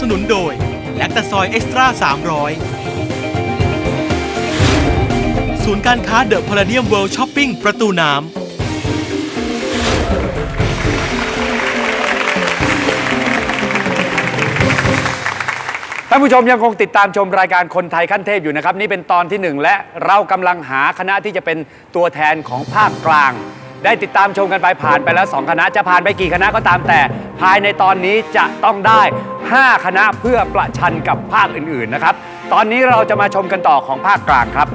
สนุนโดยแลคตาซอยเอ็กซ์ตร้า300 ศูนย์การค้าเดอะพาราเดียมเวิลด์ช้อปปิ้งประตูน้ำท่านผู้ชมยังคงติดตามชมรายการคนไทยขั้นเทพอยู่นะครับ นี่เป็นตอนที่หนึ่งและเรากำลังหาคณะที่จะเป็นตัวแทนของภาคกลาง ได้ติดตามชมกันไปผ่านไปแล้ว 2 คณะจะผ่านไปกี่คณะก็ตามแต่ ภายในตอนนี้จะต้องได้ 5 คณะเพื่อประชันกับภาคอื่นๆนะครับ ตอนนี้เราจะมาชมกันต่อของภาคกลางครับ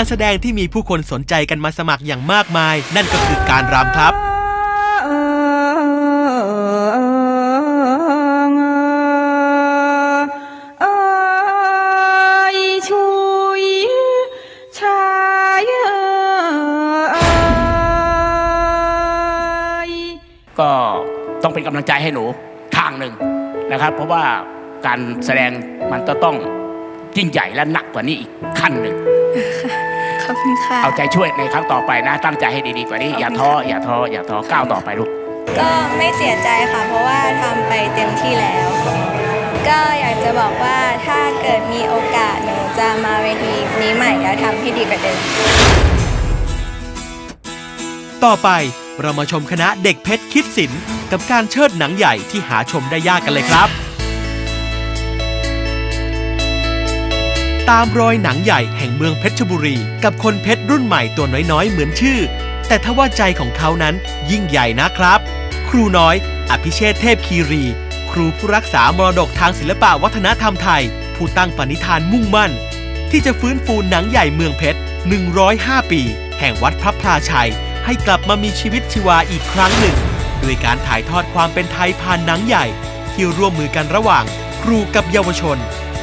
การแสดงที่มีผู้คนสนใจกันมาสมัครอย่างมากมาย นั่นก็คือการรำครับ ก็ต้องเป็นกำลังใจให้หนูทางหนึ่งนะครับ เพราะว่าการแสดงมันจะต้องยิ่งใหญ่และหนักกว่านี้อีกขั้นหนึ่ง ขอบคุณค่ะ เอาใจช่วยในครั้งต่อไปนะ ตั้งใจให้ดีๆกว่านี้ อย่าท้อ อย่าท้อ อย่าท้อ ก้าวต่อไปลูก ก็ไม่เสียใจค่ะ เพราะว่าทำไปเต็มที่แล้ว ก็อยากจะบอกว่าถ้าเกิดมีโอกาสหนูจะมาเวทีนี้ใหม่แล้วทำให้ดีกว่าเดิม ต่อไปเรามาชมคณะเด็กเพชรคิดศิลป์กับการเชิดหนังใหญ่ที่หาชมได้ยากกันเลยครับ ตามรอยหนังใหญ่แห่งเมืองเพชรบุรี กับคนเพชรรุ่นใหม่ตัวน้อยๆ เหมือนชื่อ แต่ทว่าใจของเขานั้นยิ่งใหญ่นะครับ ครูน้อย อภิเชษเทพคีรี ครูผู้รักษามรดกทางศิลปะวัฒนธรรมไทย ผู้ตั้งปณิธานมุ่งมั่น ที่จะฟื้นฟูหนังใหญ่เมืองเพชร 105 ปี แห่งวัดพระพลาชัย ให้กลับมามีชีวิตชีวาอีกครั้งหนึ่งด้วยการถ่ายทอดความเป็นไทยผ่านหนังใหญ่ ที่ร่วมมือกันระหว่าง ครูกับเยาวชน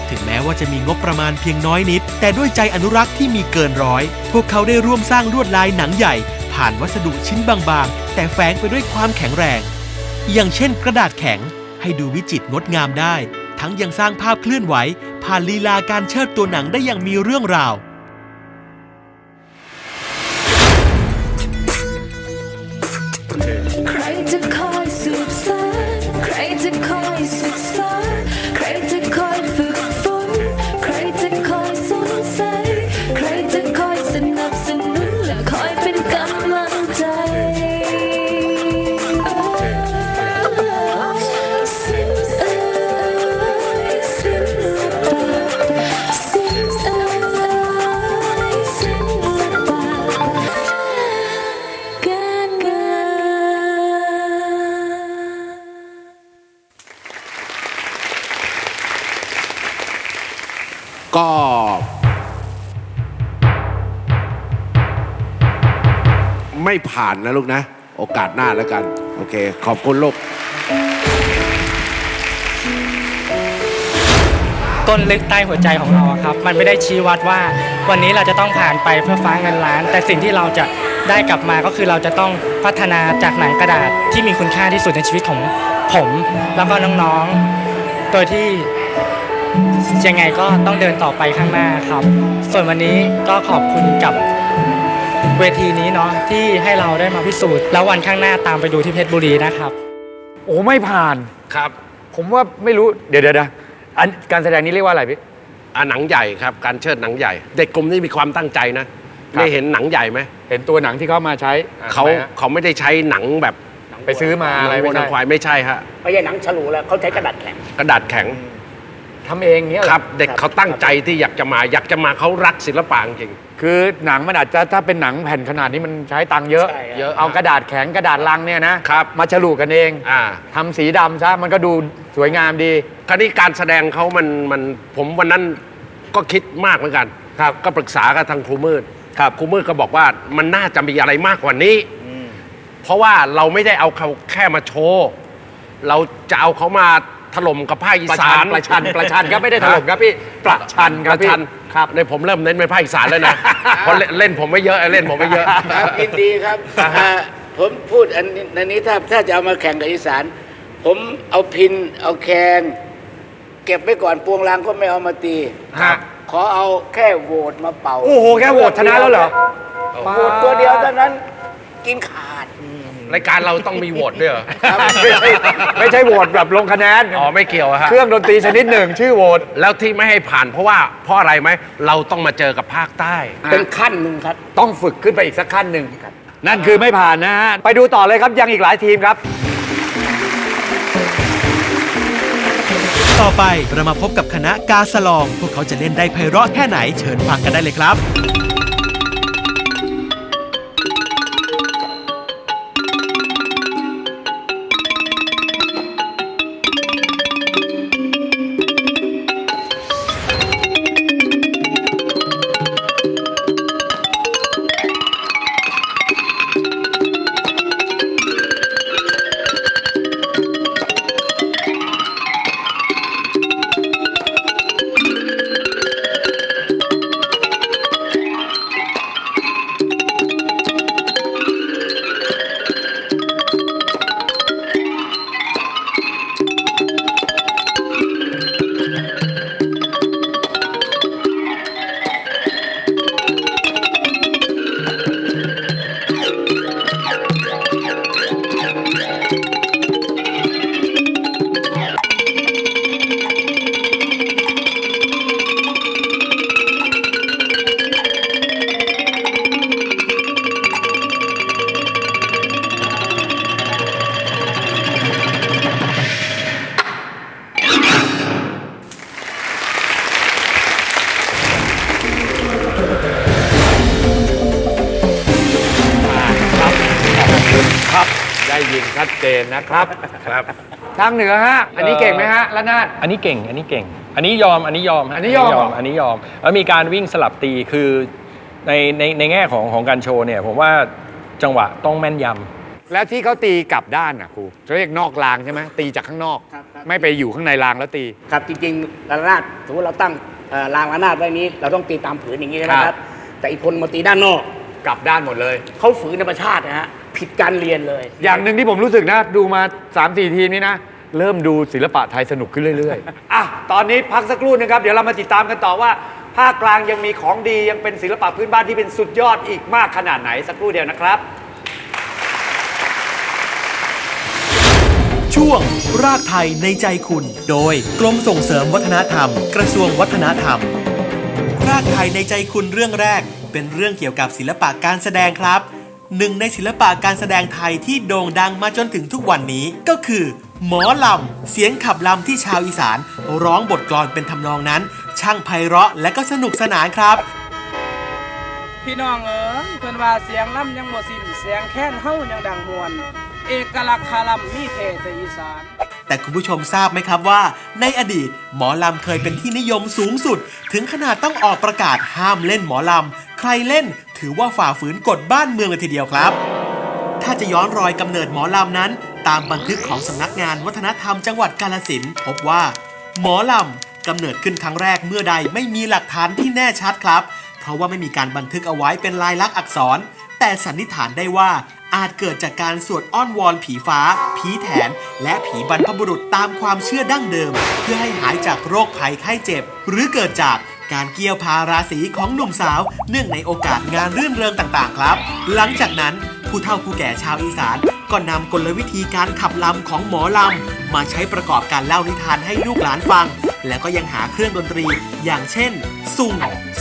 ถึงแม้ว่าจะมีงบประมาณเพียงน้อยนิด แต่ด้วยใจอนุรักษ์ที่มีเกินร้อย พวกเขาได้ร่วมสร้างลวดลายหนังใหญ่ ผ่านวัสดุชิ้นบางๆ แต่แฝงไปด้วยความแข็งแรง อย่างเช่นกระดาษแข็งให้ดูวิจิตรงดงามได้ ทั้งยังสร้างภาพเคลื่อนไหว ผ่านลีลาการเชิดตัวหนังได้อย่างมีเรื่องราว ไม่ผ่านนะลูกนะ โอกาสหน้าแล้วกัน โอเค ขอบคุณลูก ก้นลึกใต้หัวใจของเราอะครับ มันไม่ได้ชี้วัดว่า วันนี้เราจะต้องผ่านไปเพื่อฟ้าเงินล้าน แต่สิ่งที่เราจะได้กลับมาก็คือเราจะต้องพัฒนาจากหนังกระดาษที่มีคุณค่าที่สุดในชีวิตของผม แล้วก็น้องๆ โดยที่ยังไงก็ต้องเดินต่อไปข้างหน้าครับ ส่วนวันนี้ก็ขอบคุณกับ เวทีนี้เนาะที่ให้เราได้มาพิสูจน์ แล้ววันข้างหน้าตามไปดูที่เพชรบุรีนะครับ โอ้ไม่ผ่าน ครับผมว่าไม่รู้เดี๋ยวเดี๋ยวเดี๋ยวอันการแสดงนี้เรียกว่าอะไรพี่ อะหนังใหญ่ครับ การเชิดหนังใหญ่ เด็กกลุ่มนี้มีความตั้งใจนะครับ ได้เห็นหนังใหญ่ไหมเห็นตัวหนังที่เขามาใช้อะเขาทำไมฮะเขาไม่ได้ใช้หนังแบบไปซื้อมาอะไรหนังวัวไม่หนัใช่งควายไม่ใช่ฮะไม่ใช่หนังฉลูแล้วเขาใช้กระดาษแข็งกระดาษแข็ง ทำเองเนี้ยเหอครับเด็กเขาตั้งใจที่อยากจะมาอยากจะมาเขารักศิลปะจริง คือหนังมันอาจจะถ้าเป็นหนังแผ่นขนาดนี้มันใช้ตังค์เยอะ ใช่เยอะเอากระดาษแข็งกระดาษลังเนี่ยนะครับ มาฉลุกันเองอ่า ทำสีดำซะมันก็ดูสวยงามดี คราวนี้การแสดงเขามันมันผมวันนั้นก็คิดมากเหมือนกันครับก็ปรึกษากับทางครูมืดครับครูมืดก็บอกว่ามันน่าจะมีอะไรมากกว่านี้ เพราะว่าเราไม่ได้เอาเขาแค่มาโชว์ เราจะเอาเขามา ถล่มกับภาคอีประสาชันนประชันประชันครับไม่ได้ถล่มครับพี่ประชันคปรับระพี่ชันครับในผมเริ่มเน้นไปภาคอีสานแล้วนะเพราะเล่นเล่นผมไม่เยอะเล่นผมไม่เยอะ ครับยินดีครับอ่าผมพูดอันนี้อันนี้ถ้าถ้าจะเอามาแข่งกับอีสาน ผมเอาพินเอาแคนเก็บไว้ก่อนปวงรางก็ไม่เอามาตีฮะขอเอาแค่โหวตมาเป่าโอ้โหแค่โหวตชนะแล้วเหรอ โหวตตัวเดียวเท่านั้นกินขาด รายการเราต้องมีโหวตด้วยเหรอไม่ใช่ไม่ใช่โหวตแบบลงคะแนน อ๋อไม่เกี่ยวอะฮะ เครื่องดนตรีชนิดหนึ่งชื่อโหวต แล้วที่ไม่ให้ผ่านเพราะว่าเพราะอะไรไหม เราต้องมาเจอกับภาคใต้ เป็นขั้นหนึ่งครับ ต้องฝึกขึ้นไปอีกสักขั้นหนึ่งนั่นคือไม่ผ่านนะฮะ ไปดูต่อเลยครับยังอีกหลายทีมครับ ต่อไปเรามาพบกับคณะกาสลอง พวกเขาจะเล่นได้ไพเราะแค่ไหนเชิญฟังกันได้เลยครับ ได้ยินชัดเจนนะครับครับ ทางเหนือฮะ อันนี้เก่งไหมฮะละนาด อันนี้เก่ง อันนี้เก่ง อันนี้ยอม อันนี้ยอมฮะอันนี้ยอมอันนี้ยอม แล้วมีการวิ่งสลับตี คือในในในแง่ของของการโชว์เนี่ย ผมว่าจังหวะต้องแม่นยำ แล้วที่เขาตีกลับด้านอะครูเขาเรียกนอกรางใช่ไหมตีจากข้างนอก ครับครับ ไม่ไปอยู่ข้างในรางแล้วตี ครับจริงๆระนาดสมมติเราตั้งเอ่อรางระนาดไว้นี้ เราต้องตีตามผืนอย่างนี้ใช่ไหมคครัรับ บ แต่อีกคนมาตีด้านนอกกลับด้านหมดเลย เขาฝืนธรรมชาตินะฮะ ผิดการเรียนเลย อย่างหนึ่งที่ผมรู้สึกนะ ดูมา 3 4 ทีมนี้นะ เริ่มดูศิลปะไทยสนุกขึ้นเรื่อยๆอะ ตอนนี้พักสักครู่หนึงครับ เดี๋ยวเรามาติดตามกันต่อว่า ภาคกลางยังมีของดียังเป็นศิลปะพื้นบ้านที่เป็นสุดยอดอีกมากขนาดไหนสักครู่เดียวนะครับ ช่วง รากไทยในใจคุณ โดยกรมส่งเสริมวัฒนธรรม กระทรวงวัฒนธรรม รากไทยในใจคุณเรื่องแรก เป็นเรื่องเกี่ยวกับศิลปะการแสดงครับ หนึ่งในศิลปะการแสดงไทยที่โด่งดังมาจนถึงทุกวันนี้ก็คือ หมอลำ เสียงขับลำที่ชาวอีสาน ร้องบทกลอนเป็นทำนองนั้น ช่างไพเราะและก็สนุกสนานครับ พี่น้องเอ๋ยเพิ่นว่าเสียงล่ำยังบ่สิ้นเสียงแค้นเฮายังดังมวนเอกลักษณ์คาลำมีเทแต่อีสานแต่คุณผู้ชมทราบไหมครับว่า ในอดีตหมอลำเคยเป็นที่นิยมสูงสุด ถึงขนาดต้องออกประกาศห้ามเล่นหมอลำ ใครเล่น ถือว่าฝ่าฝืนกฎบ้านเมืองเลยทีเดียวครับ ถ้าจะย้อนรอยกำเนิดหมอลำนั้น ตามบันทึกของสำนักงานวัฒนธรรมจังหวัดกาลสินพบว่า หมอลำกำเนิดขึ้นครั้งแรกเมื่อใดไม่มีหลักฐานที่แน่ชัดครับ เพราะว่าไม่มีการบันทึกเอาไว้เป็นลายลักษณ์อักษร แต่สันนิษฐานได้ว่าอาจเกิดจากการสวดอ้อนวอนผีฟ้า ผีแถน และผีบรรพบุรุษตามความเชื่อดั้งเดิม เพื่อให้หายจากโรคภัยไข้เจ็บ หรือเกิดจาก การเกี่ยวพาราศีของหนุ่มสาว เนื่องในโอกาสงานรื่นเริงต่างๆ ครับ หลังจากนั้นผู้เฒ่าผู้แก่ชาวอีสาน ก็นำกลวิธีการขับลำของหมอลำ มาใช้ประกอบการเล่านิทานให้ลูกหลานฟัง แล้วก็ยังหาเครื่องดนตรี อย่างเช่นซุง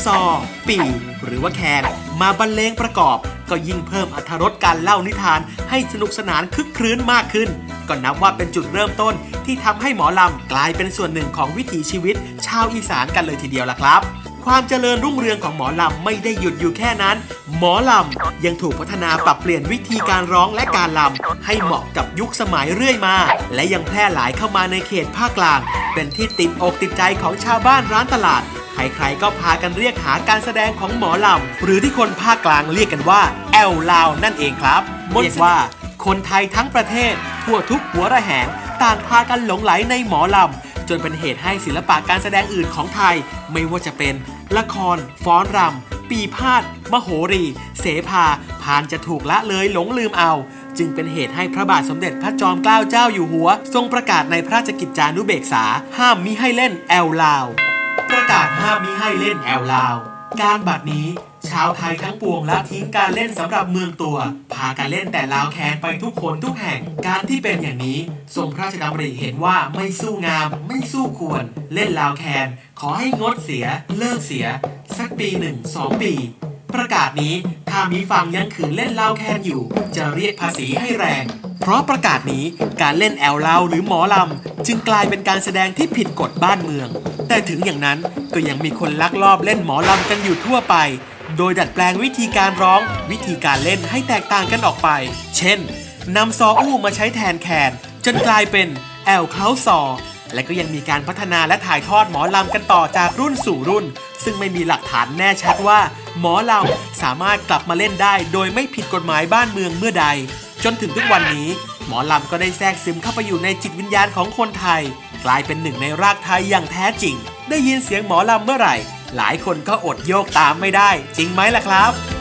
ซอ ปีหรือว่าแคน มาบรรเลงประกอบ ก็ยิ่งเพิ่มอรรถรสการเล่านิทานให้สนุกสนานคึกครื้นมากขึ้น ก็นับว่าเป็นจุดเริ่มต้นที่ทำให้หมอลำกลายเป็นส่วนหนึ่งของวิถีชีวิต ชาวอีสานกันเลยทีเดียวล่ะครับความเจริญรุ่งเรืองของหมอลำไม่ได้หยุดอยู่แค่นั้น หมอลำยังถูกพัฒนาปรับเปลี่ยนวิธีการร้องและการลำให้เหมาะกับยุคสมัยเรื่อยมา และยังแพร่หลายเข้ามาในเขตภาคกลาง เป็นที่ติดอกติดใจของชาวบ้านร้านตลาด ใครๆก็พากันเรียกหาการแสดงของหมอลำ หรือที่คนภาคกลางเรียกกันว่า แอลลาวนั่นเองครับเรียกว่า คนไทยทั้งประเทศ ทั่วทุกหัวระแหง ต่างพากันหลงไหลในหมอลำ จนเป็นเหตุให้ศิลปะการแสดงอื่นของไทย ไม่ว่าจะเป็น ละคร ฟ้อนรำ ปีพาดมโหรี เสภาพานจะถูกละเลยหลงลืมเอาจึงเป็นเหตุให้พระบาทสมเด็จพระจอมเกล้าเจ้าอยู่หัว ทรงประกาศในพระราชกิจจานุเบกษา ห้ามมิให้เล่นแอลลาวประ กาศห้ามมิให้เล่นแอลลาว การบัดนี้ชาวไทยทั้งปวงละทิ้งการเล่นสำหรับเมืองตัว พากันเล่นแต่ลาวแคนไปทุกคนทุกแห่ง การที่เป็นอย่างนี้ทรงพระราชดำริเห็นว่าไม่สู้งาม ไม่สู้ควร เล่นลาวแคน ขอให้งดเสีย เลิกเสีย สักปีหนึ่งสองปี ประกาศนี้ถ้ามีฟังยังขืนเล่นเลาแคนอยู่ จะเรียกภาษีให้แรง เพราะประกาศนี้การเล่นแอลเลาหรือหมอลำ จึงกลายเป็นการแสดงที่ผิดกฎบ้านเมือง แต่ถึงอย่างนั้นก็ยังมีคนลักลอบเล่นหมอลำกันอยู่ทั่วไป โดยดัดแปลงวิธีการร้อง วิธีการเล่นให้แตกต่างกันออกไป เช่นนำซออู้มาใช้แทนแคนจนกลายเป็นแอลเคาซอ และก็ยังมีการพัฒนาและถ่ายทอดหมอลำกันต่อจากรุ่นสู่รุ่น ซึ่งไม่มีหลักฐานแน่ชัดว่า หมอลำสามารถกลับมาเล่นได้ โดยไม่ผิดกฎหมายบ้านเมืองเมื่อใด จนถึงทุกวันนี้ หมอลำก็ได้แทรกซึมเข้าไปอยู่ในจิตวิญญาณของคนไทย กลายเป็นหนึ่งในรากไทยอย่างแท้จริง ได้ยินเสียงหมอลำเมื่อไหร่ หลายคนก็อดโยกตามไม่ได้ จริงไหมล่ะครับ